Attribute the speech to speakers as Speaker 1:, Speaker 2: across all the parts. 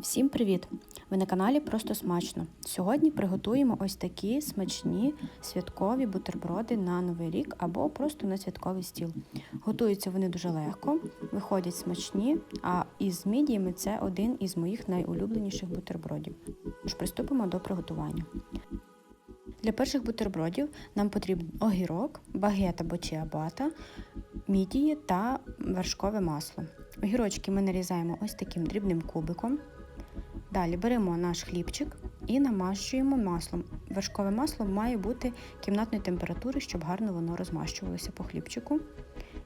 Speaker 1: Всім привіт! Ви на каналі Просто Смачно. Сьогодні приготуємо ось такі смачні святкові бутерброди на Новий рік або просто на святковий стіл. Готуються вони дуже легко, виходять смачні, а із мідіями це один із моїх найулюбленіших бутербродів. Тож приступимо до приготування. Для перших бутербродів нам потрібен огірок, багет або чиабата, мідії та вершкове масло. Огірочки ми нарізаємо ось таким дрібним кубиком. Далі беремо наш хлібчик і намащуємо маслом. Вершкове масло має бути кімнатної температури, щоб гарно воно розмащувалося по хлібчику.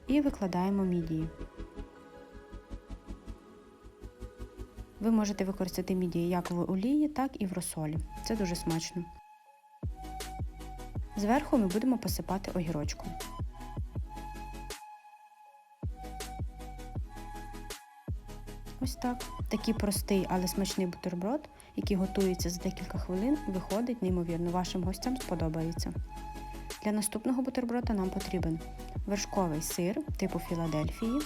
Speaker 1: І викладаємо мідії. Ви можете використати мідії як в олії, так і в розсолі. Це дуже смачно. Зверху ми будемо посипати огірочком. Ось так. Такий простий, але смачний бутерброд, який готується за декілька хвилин, виходить неймовірно. Вашим гостям сподобається. Для наступного бутерброда нам потрібен вершковий сир типу Філадельфії.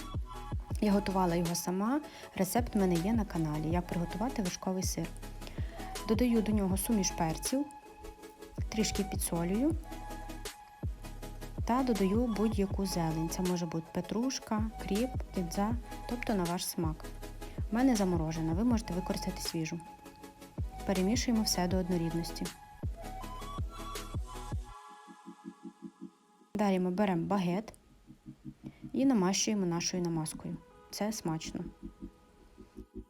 Speaker 1: Я готувала його сама. Рецепт в мене є на каналі, як приготувати вершковий сир. Додаю до нього суміш перців, трішки підсолюю та додаю будь-яку зелень. Це може бути петрушка, кріп, кідза, тобто на ваш смак. У мене заморожена, ви можете використати свіжу. Перемішуємо все до однорідності. Далі ми беремо багет і намащуємо нашою намазкою. Це смачно.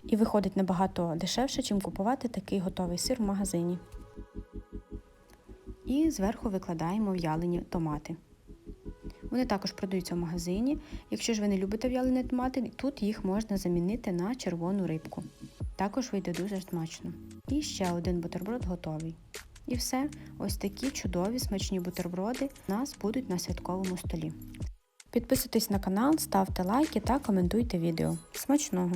Speaker 1: І виходить набагато дешевше, чим купувати такий готовий сир в магазині. І зверху викладаємо в'ялені томати. Вони також продаються в магазині. Якщо ж ви не любите в'ялені томати, тут їх можна замінити на червону рибку. Також вийде дуже смачно. І ще один бутерброд готовий. І все, ось такі чудові смачні бутерброди у нас будуть на святковому столі. Підписуйтесь на канал, ставте лайки та коментуйте відео. Смачного!